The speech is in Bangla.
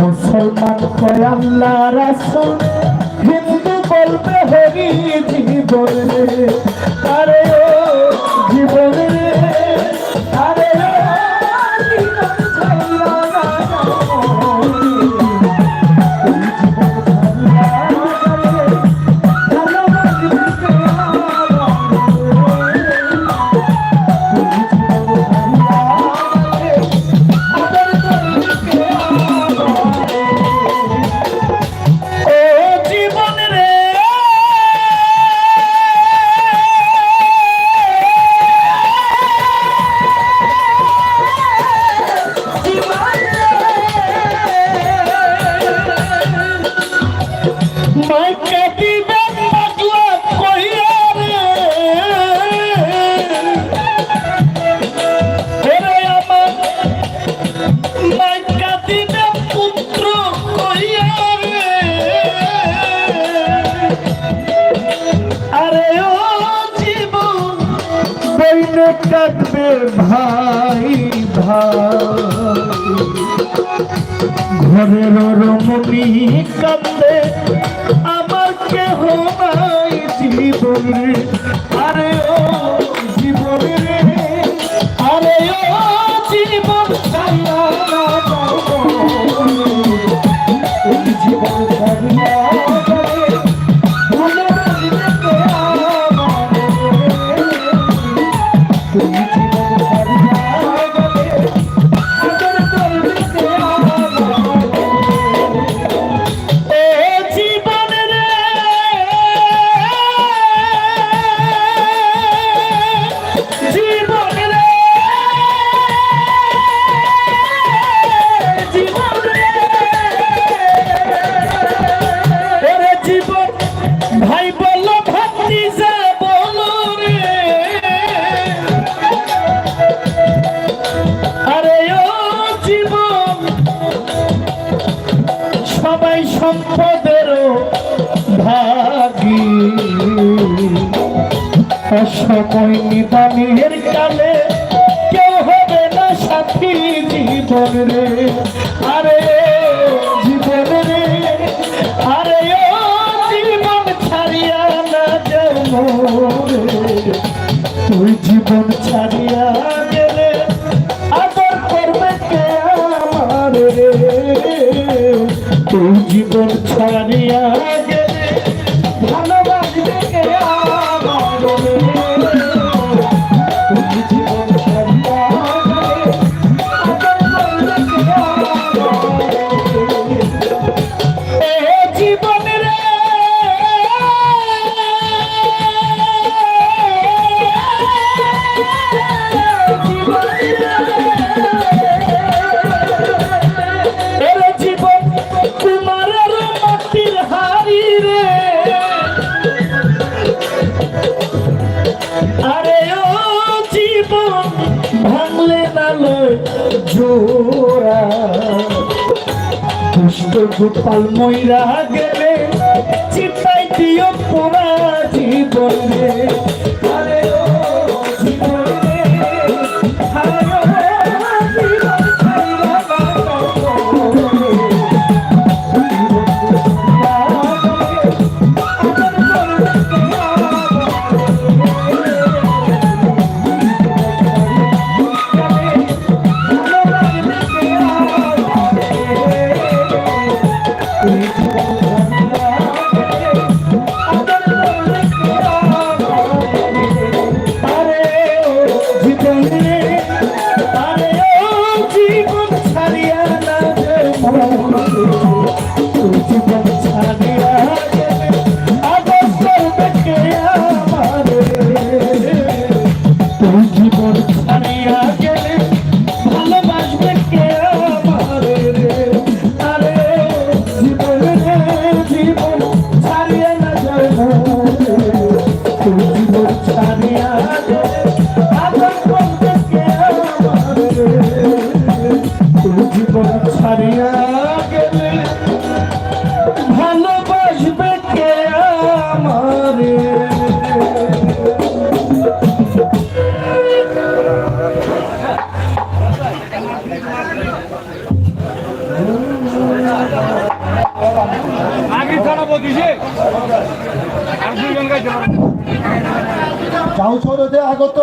মুসলমান কয় আল্লাহ রাসুল হিন্দু বলবে হরি জীবনে। আরে ও থাকবে ভাই ভাই। ঘরের রমণী কান্দে আমার কেহ নাই জীবন। আরে ও সবাই সম্পদেরও ভাগি। অসময় নিদানের কালে কেউ হবে না সাথী জীবন রে। আরে তোর জীবন ছাড়িয়া গোপাল ময়রা গেলে চিতাই দিও পুরা জীবন। আরে ও পারবে আগত।